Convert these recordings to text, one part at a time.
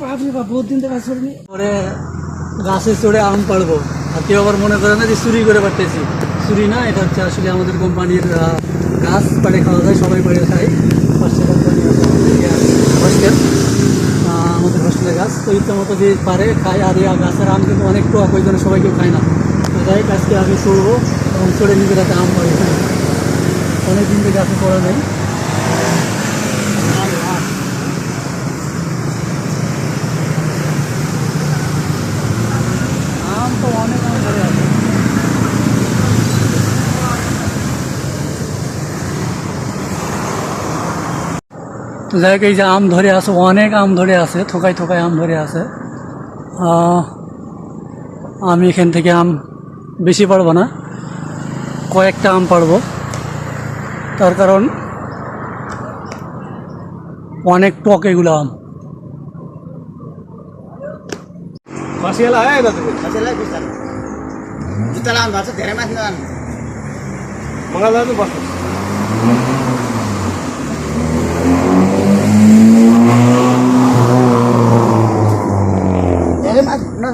বাপরে পরে গাছে চড়ে আম পাড়বো। আর কেউ আবার মনে করে না যে চুরি করে পারতেছি চুরি না, এটা হচ্ছে আসলে আমাদের কোম্পানির গাছ পাড়ে খাওয়া যায়, সবাই পাড়ে খাই পাশে কোম্পানি হোস্টেল আমাদের হোস্টেলের গাছ। তো ইচ্ছা মতো যে পারে খাই আর এই গাছের আম কিন্তু অনেক টক ওই জন্য সবাই কেউ খায় না। যাই আজকে আমি চড়বো এবং চড়ে নিজের হাতে আম পাড়ি অনেক দিন থেকে গাছে পড়া নেই আম তো অনেক আম ধরে আছে তো যাই এই যে আম ধরে আছে অনেক আম ধরে আছে থোকায় থোকায় আম ধরে আছে। আহ, আমি এখান থেকে আম বেশি পারব না কয়েকটা আম পারব। তার কারণ অনেক টক এগুলো আম। Masih lah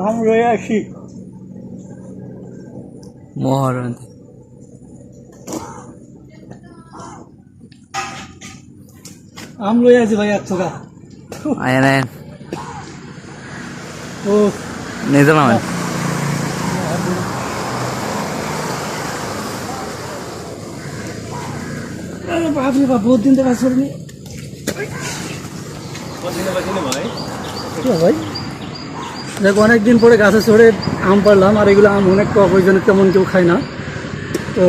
আমরা আসি। মহারণ আম লই আছি ভাই এক টাকা আয় না ও। নেই তো না আরে বা রে বহুত দিন ধরে আসলি বহুত ভাই। কি ভাই? দেখ, অনেকদিন পরে গাছে চড়ে আম পারলাম আর এগুলো আম অনেক জন্য তেমন কেউ খায় না। তো